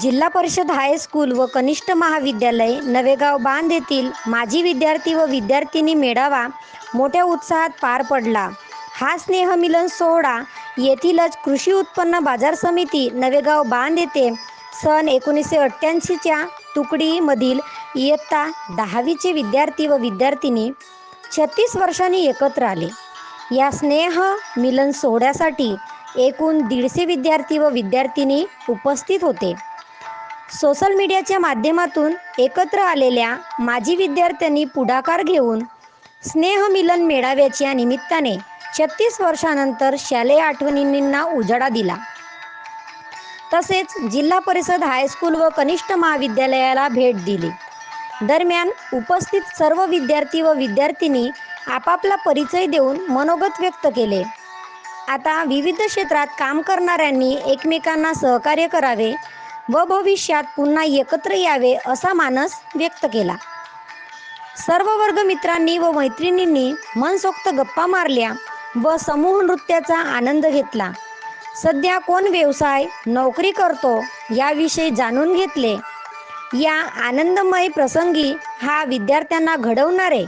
जिल्हा परिषद हायस्कूल व कनिष्ठ महाविद्यालय नवेगाव बांध येथील माजी विद्यार्थी व विद्यार्थिनी मेळावा मोठ्या उत्साहात पार पडला. हा स्नेहमिलन सोहळा येथीलच कृषी उत्पन्न बाजार समिती नवेगाव बांध येथे सन एकोणीसशे अठ्ठ्याऐंशीच्या तुकडीमधील इयत्ता दहावीचे विद्यार्थी व विद्यार्थिनी छत्तीस वर्षांनी एकत्र आले. या स्नेह मिलन सोहळ्यासाठी एकूण दीडशे विद्यार्थी व विद्यार्थिनी उपस्थित होते. सोशल मीडियाच्या माध्यमातून एकत्र आलेल्या माजी विद्यार्थ्यांनी पुढाकार घेऊन स्नेहमिलन मेळाव्याच्या निमित्ताने छत्तीस वर्षानंतर शालेय आठवणींना उजाळा दिला. तसेच जिल्हा परिषद हायस्कूल व कनिष्ठ महाविद्यालयाला भेट दिली. दरम्यान उपस्थित सर्व विद्यार्थी व विद्यार्थिनी आपापला परिचय देऊन मनोगत व्यक्त केले. आता विविध क्षेत्रात काम करणाऱ्यांनी एकमेकांना सहकार्य करावे व भविष्यात पुन्हा एकत्र यावे असा मानस व्यक्त केला. सर्व वर्ग मित्रांनी व मैत्रिणींनी मनसोक्त गप्पा मारल्या व समूह नृत्याचा आनंद घेतला. सध्या कोण व्यवसाय नोकरी करतो याविषयी जाणून घेतले. या आनंदमय प्रसंगी हा विद्यार्थ्यांना घडवणारे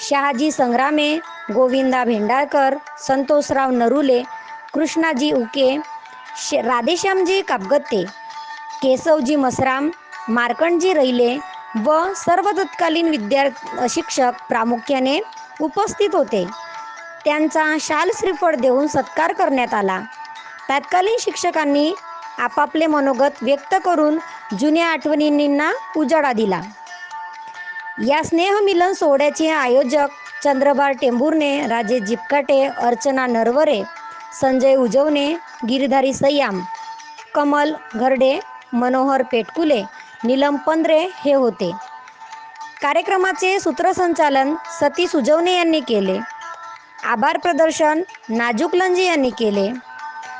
शहाजी संग्रामे गोविंदा भेंडाळकर संतोषराव नरुले कृष्णाजी उके राधेश्यामजी कापगत्ते केशवजी मसराम मार्कंडजी रैले व सर्व तत्कालीन विद्या शिक्षक प्रामुख्याने उपस्थित होते. त्यांचा शाल श्रीफळ देऊन सत्कार करण्यात आला. तत्कालीन शिक्षकांनी आपापले मनोगत व्यक्त करून जुन्या आठवणींना उजाळा दिला. या स्नेहमिलन सोहळ्याचे आयोजक चंद्रभार टेंभुर्णे राजे जिपकाटे अर्चना नरवरे संजय उजवणे गिरधारी सय्याम कमल घरडे मनोहर पेटकुले नीलम पंद्रे हे होते. कार्यक्रमाचे सूत्रसंचालन सती सुजवणे यांनी केले. आभार प्रदर्शन नाजूक लंजे यांनी केले.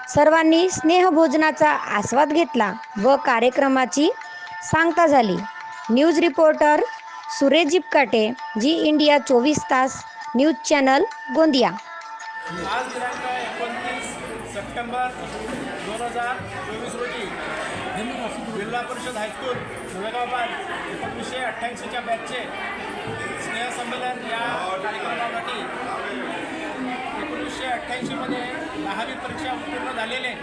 सर्वांनी स्नेहभोजनाचा आस्वाद घेतला व कार्यक्रमाची सांगता झाली. News reporter Suresh Jipkate Zee India चोवीस तास न्यूज चॅनल गोंदिया. आज सप्टेंबर दोन हजार चोवीस रोजी जिल्हा परिषद हायस्कूल नवेगाव एकोणीसशे अठ्ठ्याऐंशीच्या बॅचचे स्नेहसंमेलन या कार्यक्रमासाठी एकोणीसशे अठ्ठ्याऐंशीमध्ये दहावी परीक्षा उत्तीर्ण झालेले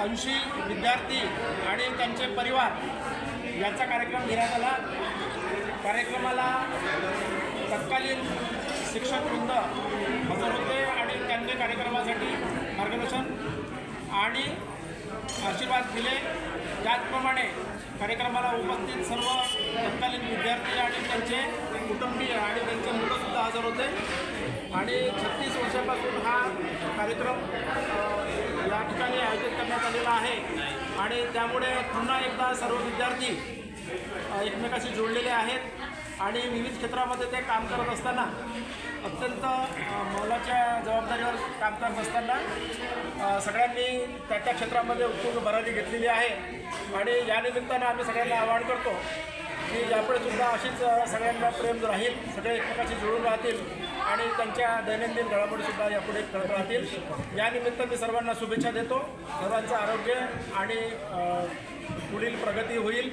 ऐंशी विद्यार्थी आणि त्यांचे परिवार याचा कार्यक्रम घेण्यात आला. कार्यक्रमाला तत्कालीन शिक्षकवृंद हजर होते आणि त्यांनी कार्यक्रमासाठी आशीर्वाद दिले. त्याचप्रमाणे कार्यक्रमाला उपस्थित सर्व तत्कालीन विद्यार्थी आणि त्यांचे कुटुंबीय आणि त्यांचे मुलंसुद्धा हजर होते. आणि छत्तीस वर्षापासून हा कार्यक्रम या ठिकाणी आयोजित करण्यात आलेला आहे. आणि त्यामुळे पुन्हा एकदा सर्व विद्यार्थी एकमेकाशी जोडलेले आहेत. आणि विविध क्षेत्रामध्ये ते काम करत असताना अत्यंत मोलाच्या जबाबदारीवर काम करत असताना सगळ्यांनी त्या त्या क्षेत्रामध्ये उत्तुंग भरारी घेतलेली आहे. आणि या निमित्तानं आम्ही सगळ्यांना आवाहन करतो की यापुढे सुद्धा अशीच सगळ्यांना प्रेम राहील सगळे एकमेकाशी जुळून राहतील आणि त्यांच्या दैनंदिन घडामोडीसुद्धा यापुढे करत राहतील. या निमित्त मी सर्वांना शुभेच्छा देतो. सर्वांचं आरोग्य आणि पुढील प्रगती होईल.